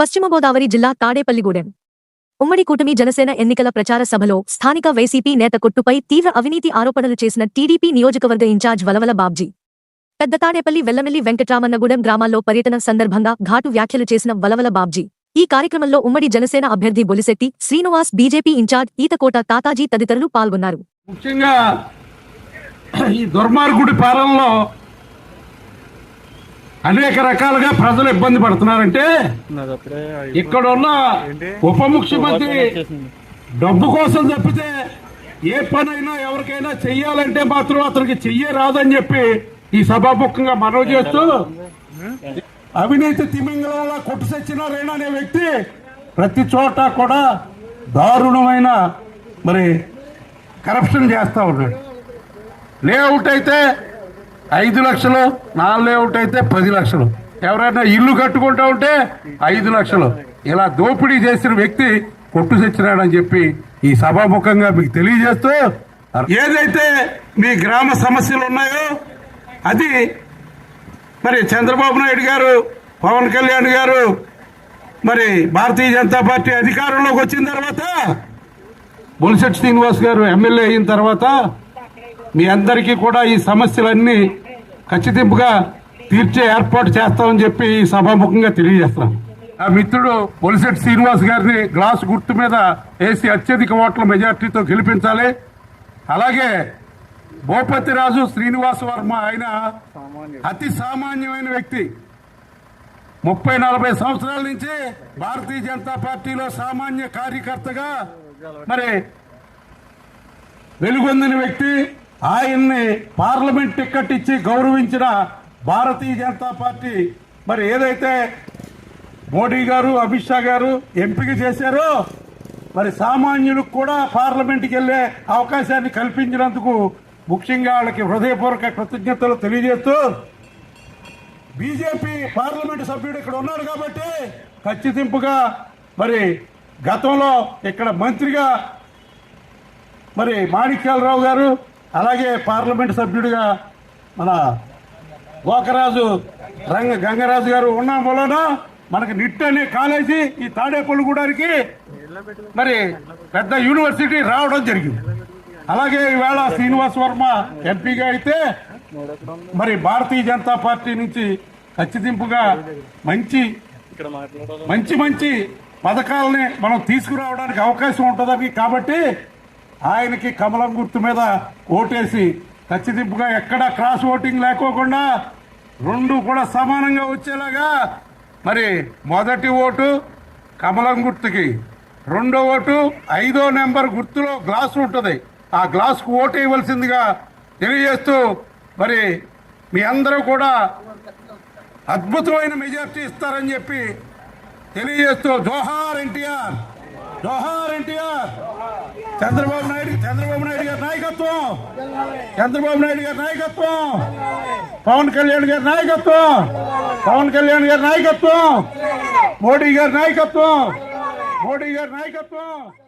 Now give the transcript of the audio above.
పశ్చిమ గోదావరి జిల్లా తాడేపల్లిగూడెం ఉమ్మడి కూటమి జనసేన ఎన్నికల ప్రచార సభలో స్థానిక వైసీపీ నేత కొట్టుపై తీవ్ర అవినీతి ఆరోపణలు చేసిన టీడీపీ నియోజకవర్గ ఇన్ఛార్జ్ వలవల బాబ్జీ. పెద్ద తాడేపల్లి వెల్లమెల్లి వెంకట్రామన్నగూడెం గ్రామాల్లో పర్యటన సందర్భంగా ఘాటు వ్యాఖ్యలు చేసిన వలవల బాబ్జీ. ఈ కార్యక్రమంలో ఉమ్మడి జనసేన అభ్యర్థి బొలిశెట్టి శ్రీనివాస్ బీజేపీ ఇన్ఛార్జ్ ఈతకోట తాతాజీ తదితరులు పాల్గొన్నారు. ముఖ్యంగా ఈ దుర్మార్గుడి పాలనలో అనేక రకాలుగా ప్రజలు ఇబ్బంది పడుతున్నారంటే ఇక్కడ ఉన్న ఉప ముఖ్యమంత్రి డబ్బు కోసం తప్పితే ఏ పనైనా ఎవరికైనా చెయ్యాలంటే మాత్రం అతనికి చెయ్యే రాదని చెప్పి ఈ సభాముఖంగా మనవి చేస్తూ అవినీతి తిమింగళంలా కొట్టు సత్యనారాయణ అనే వ్యక్తి ప్రతి చోట కూడా దారుణమైన మరి కరప్షన్ చేస్తా ఉన్నాడు. లేఅవుట్ అయితే ఐదు లక్షలు నా లేఅవుట్ అయితే పది లక్షలు. ఎవరైనా ఇల్లు కట్టుకుంటా ఉంటే ఐదు లక్షలు. ఇలా దోపిడీ చేసిన వ్యక్తి కొట్టు తెచ్చినాడని చెప్పి ఈ సభాముఖంగా మీకు తెలియజేస్తూ ఏదైతే మీ గ్రామ సమస్యలు ఉన్నాయో అది మరి చంద్రబాబు నాయుడు గారు పవన్ కళ్యాణ్ గారు మరి భారతీయ జనతా పార్టీ అధికారంలోకి వచ్చిన తర్వాత బొలిశెట్టి శ్రీనివాస్ గారు ఎమ్మెల్యే అయిన తర్వాత మీ అందరికీ కూడా ఈ సమస్యలన్నీ ఖచ్చితంగా తీర్చే ఏర్పాటు చేస్తామని చెప్పి ఈ సభాముఖంగా తెలియజేస్తున్నాం. ఆ మిత్రుడు బొలిశెట్టి శ్రీనివాస్ గారిని గ్లాస్ గుర్తు మీద వేసి అత్యధిక ఓట్ల మెజార్టీతో గెలిపించాలి. అలాగే భూపతి రాజు వర్మ ఆయన అతి సామాన్యమైన వ్యక్తి. ముప్పై నలభై సంవత్సరాల నుంచి భారతీయ జనతా పార్టీలో సామాన్య కార్యకర్తగా మరి వెలుగొందిన వ్యక్తి. ఆయన్ని పార్లమెంట్ టికెట్ ఇచ్చి గౌరవించిన భారతీయ జనతా పార్టీ మరి ఏదైతే మోడీ గారు అమిత్ షా గారు ఎంపిక చేశారో మరి సామాన్యులకు కూడా పార్లమెంట్కి వెళ్ళే అవకాశాన్ని కల్పించినందుకు ముఖ్యంగా వాళ్ళకి హృదయపూర్వక కృతజ్ఞతలు తెలియజేస్తూ బీజేపీ పార్లమెంట్ సభ్యుడు ఇక్కడ ఉన్నాడు కాబట్టి ఖచ్చితింపుగా మరి గతంలో ఇక్కడ మంత్రిగా మరి మాణిక్యాలరావు గారు అలాగే పార్లమెంట్ సభ్యుడిగా మన గోకరాజు రంగ గంగరాజు గారు ఉన్న వలన మనకి నిట్ అనే కాలేజీ ఈ తాడేపల్లిగూడానికి మరి పెద్ద యూనివర్సిటీ రావడం జరిగింది. అలాగే ఈవేళ శ్రీనివాస్ వర్మ ఎంపీగా అయితే మరి భారతీయ జనతా పార్టీ నుంచి ఖచ్చితింపుగా మంచి మంచి మంచి పథకాలని మనం తీసుకురావడానికి అవకాశం ఉంటుందని కాబట్టి ఆయనకి కమలం గుర్తు మీద ఓటేసి ఖచ్చితింపుగా ఎక్కడ క్రాస్ ఓటింగ్ లేకోకుండా రెండు కూడా సమానంగా వచ్చేలాగా మరి మొదటి ఓటు కమలం గుర్తుకి రెండో ఓటు ఐదో నెంబర్ గుర్తులో గ్లాస్ ఉంటుంది. ఆ గ్లాస్కు ఓటు ఇవ్వాల్సిందిగా తెలియజేస్తూ మరి మీ అందరూ కూడా అద్భుతమైన మెజార్టీ ఇస్తారని చెప్పి తెలియజేస్తూ జోహార్ ఎన్టీఆర్ జోహార్ ఎన్టీఆర్. చంద్రబాబు నాయుడు చంద్రబాబు నాయుడు గారి నాయకత్వం. చంద్రబాబు నాయుడు గారి నాయకత్వం. పవన్ కళ్యాణ్ గారి నాయకత్వం. పవన్ కళ్యాణ్ గారి నాయకత్వం. మోడీ గారి నాయకత్వం. మోడీ గారి నాయకత్వం.